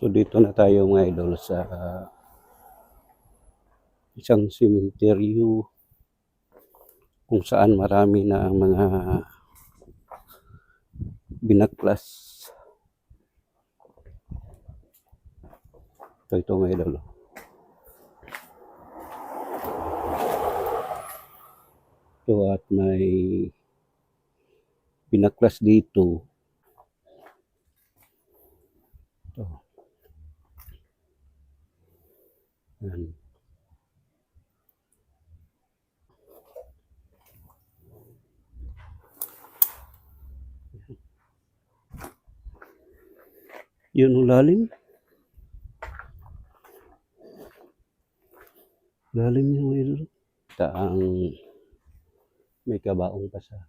So dito na tayo mga idol sa ah, isang cemetery kung saan marami na ang mga binaklas. Ito, ito mga idol. Ito at may binaklas dito. Ito. Yan. Yun ang lalim. Lalim yung idol. Taang may kabaong pa sa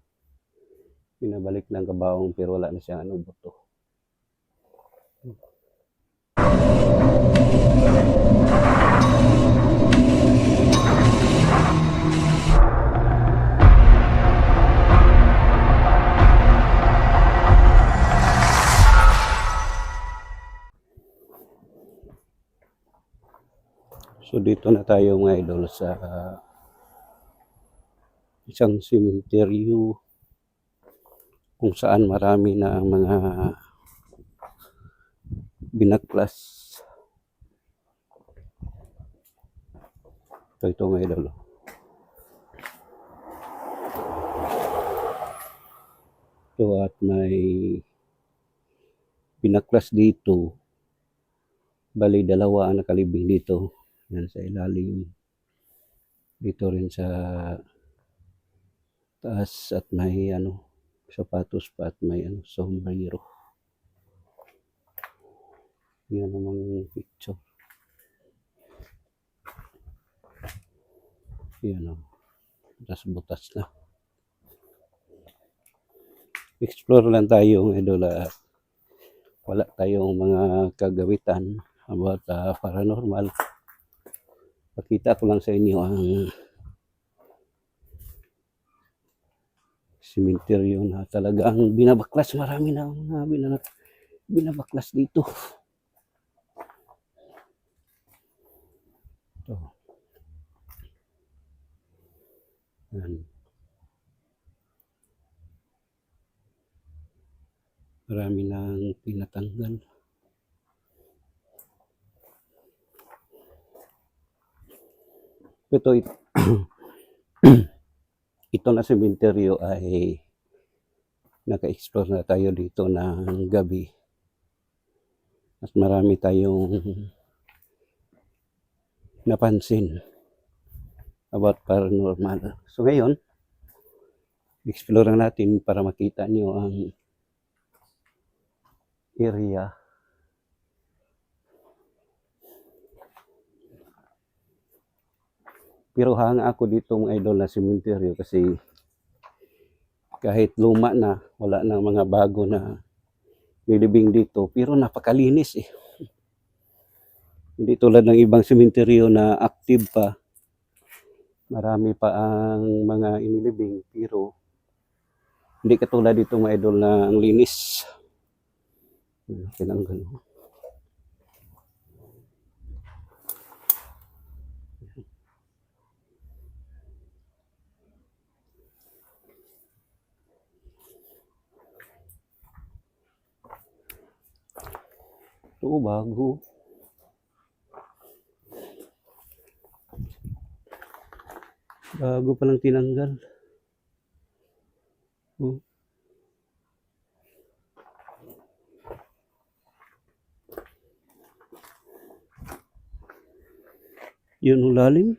pinabalik ng kabaong pero wala na siyang ano buto. So dito na tayo mga idol sa ah, isang cemetery kung saan marami na ang mga binaklas. Ito, ito mga idol. Ito at may binaklas dito. Bali, dalawa ang nakalibing dito. Yan sa ilalim. Dito rin sa taas at may ano, sapatos pa at may ano, sombrero. Yan namang picture. Yan o. Butas butas na. Explore lang tayo ng idol at wala tayong mga kagawitan about ah, paranormal. Pakita ko lang sa inyo ang simenteryo na talagang binabaklas. Marami na mga binanak binabaklas dito. Ito. Yan. Marami nang pinatanggal. Ito, it- ito na sementeryo ay naka-explore na tayo dito ng gabi. At marami tayong napansin about paranormal. So ngayon, explore na natin para makita niyo ang area. Pero hanga ako dito mga idol na sementeryo kasi kahit luma na, wala na mga bago na nilibing dito. Pero napakalinis eh. Hindi tulad ng ibang sementeryo na active pa. Marami pa ang mga inilibing pero hindi katulad dito mga idol na ang linis. Tinanggal. Ito bago. Bago palang tinanggal. Oh. Yun ang lalim.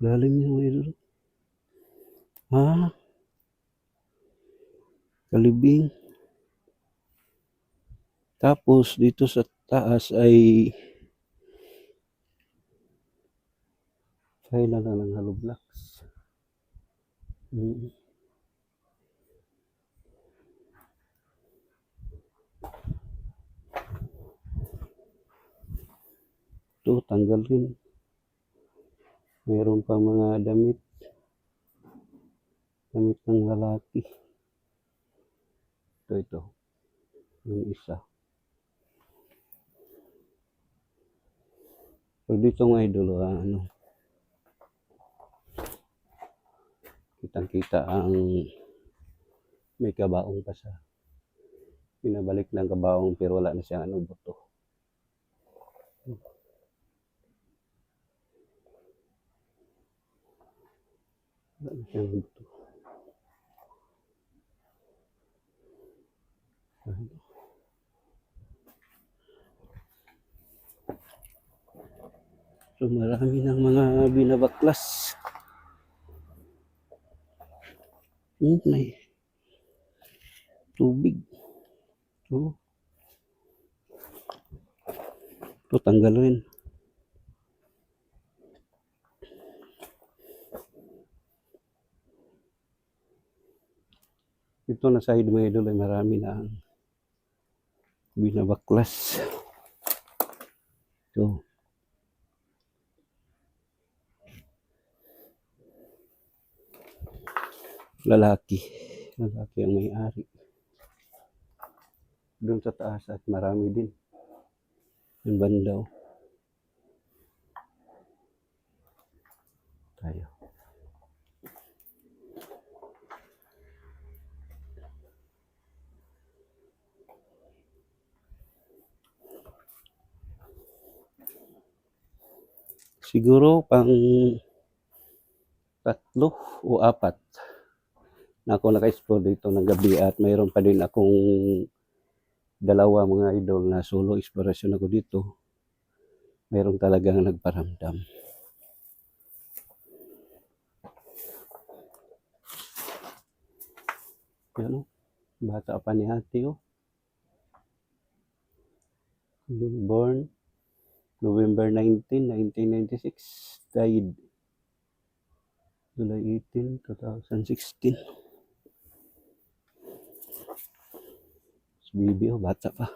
Lalim yung idol. Ah. Kalibing. Tapos dito sa taas ay kailan na ng hollow blocks. Mm. Ito, tanggal rin. Meron pa mga damit. Damit ng lalaki. Ito, ito. Yung isa. So dito mga idol, ah, ano, kitang-kita ang may kabaong pa sa pinabalik ng kabaong pero wala na siyang ano buto. Wala na siyang buto. Ano? So marami ng mga binabaklas. Hmm, may tubig. So, ito tanggal rin. Ito na side mga idol ay marami na ang binabaklas. So, lalaki. Lalaki ang may-ari. Doon sa taas at marami din. Yung bandaw. Tayo. Siguro pang tatlo o apat na ako naka-explore dito ng gabi at mayroon pa din akong dalawa mga idol na solo exploration ako dito. Mayroon talagang nagparamdam. Yan o. Bata pa ni ate o. Born November 19, 1996. Died July 18, 2016. Bibi o, bata pa.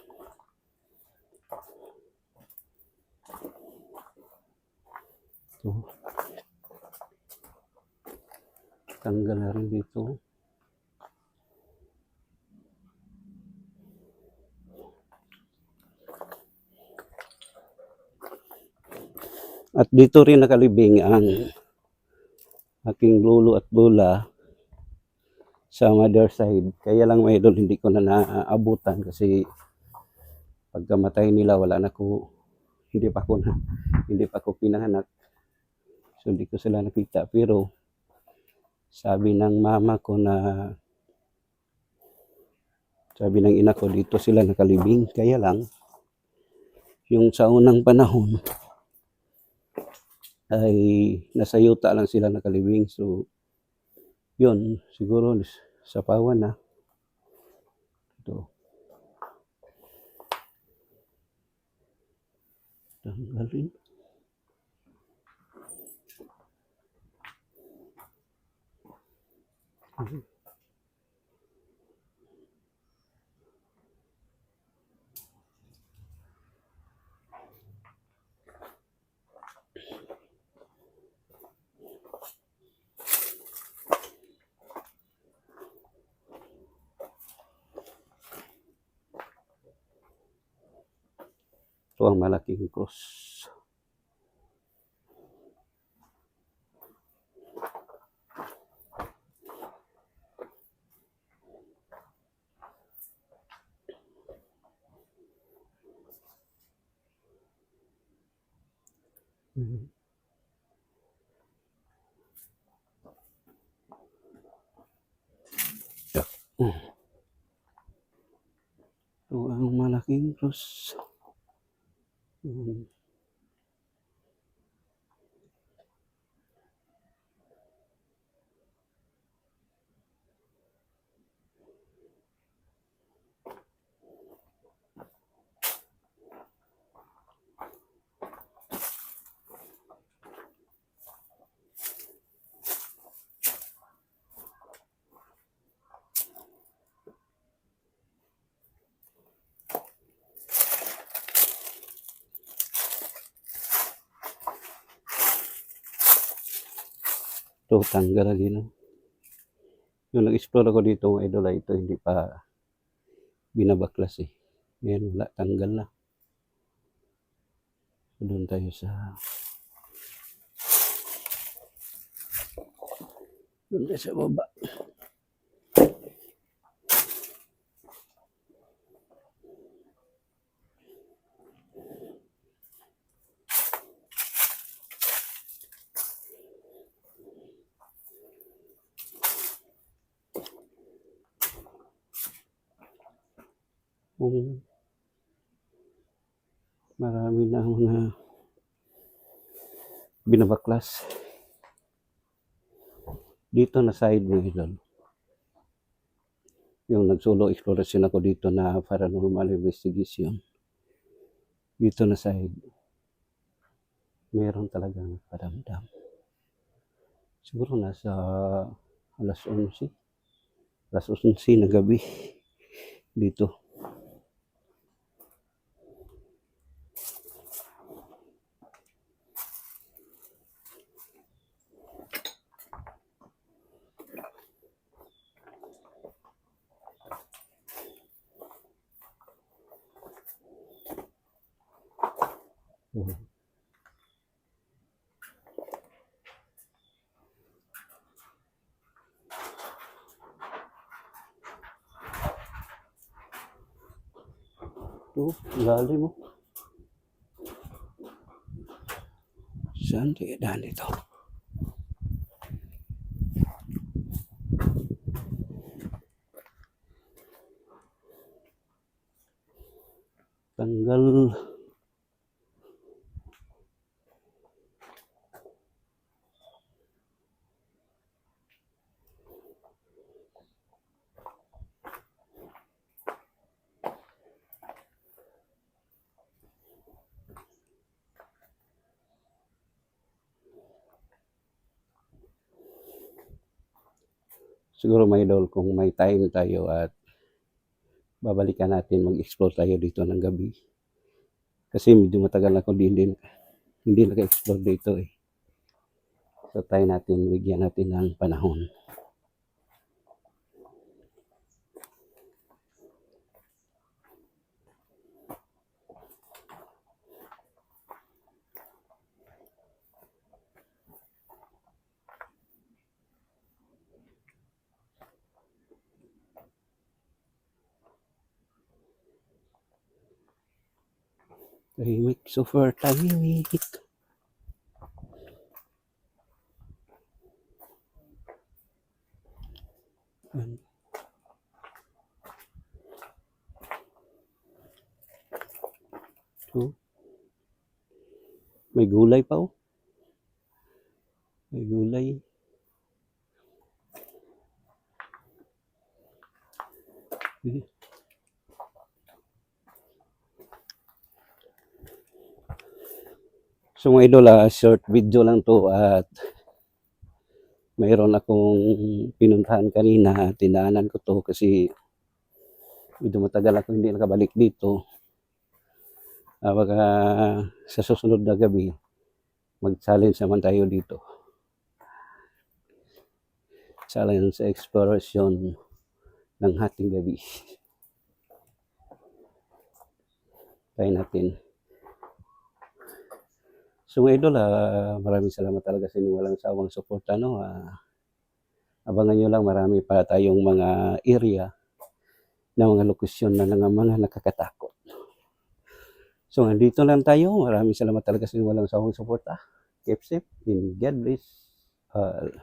Ito. Tanggal na rin dito. At dito rin nakalibing ang aking lolo at lola sa mother side. Kaya lang may idol, hindi ko na naabutan kasi pagkamatay nila wala na ko hindi pa ko na hindi pa ko pinanganak. So hindi ko sila nakita pero sabi ng mama ko na sabi ng ina ko dito sila nakalibing. Kaya lang yung sa unang panahon ay nasa yuta lang sila nakalibing. So, yun, siguro sa pawan na. Ito. Tanggalin. Ito ang malaking cross. Mhm. Yeah. Ito ang malaking cross. Mm. Ito, tanggal na din. Yung nag-explore ako dito, mga idol, ito hindi pa binabaklas eh. Yan, wala, tanggal na. Doon tayo sa... Doon tayo sa baba. Kung marami na mga binabaklas. Dito na side mo idol. Yung nag-solo exploration ako dito na paranormal investigation. Dito na side. Meron talagang paramdam. Siguro nasa alas 11. Alas 11 na gabi. Dito. Oh, lalim mo. Saan kaya daan ito? Tanggal. Siguro may idol kung may time tayo at babalikan natin mag-explore tayo dito ng gabi. Kasi medyo matagal ako din din hindi naka-explore dito eh. So tayo natin, bigyan natin ng panahon. Super tahimik. Yan. So, may gulay pa oh. May gulay. Sige. So mga idol, ah, short video lang to at mayroon akong pinuntahan kanina, tinaanan ko to kasi medyo matagal ako hindi nakabalik dito. Ah, baka sa susunod na gabi, mag-challenge naman tayo dito. Challenge sa exploration ng hating gabi. Try natin. So mga idol, ah, maraming salamat talaga sa inyong walang sawang support. Ano, ah, abangan nyo lang marami pa tayong mga area na mga lokasyon na ng mga nakakatakot. So nandito lang tayo. Maraming salamat talaga sa inyong walang sawang support. Ah. Keep safe and God bless all.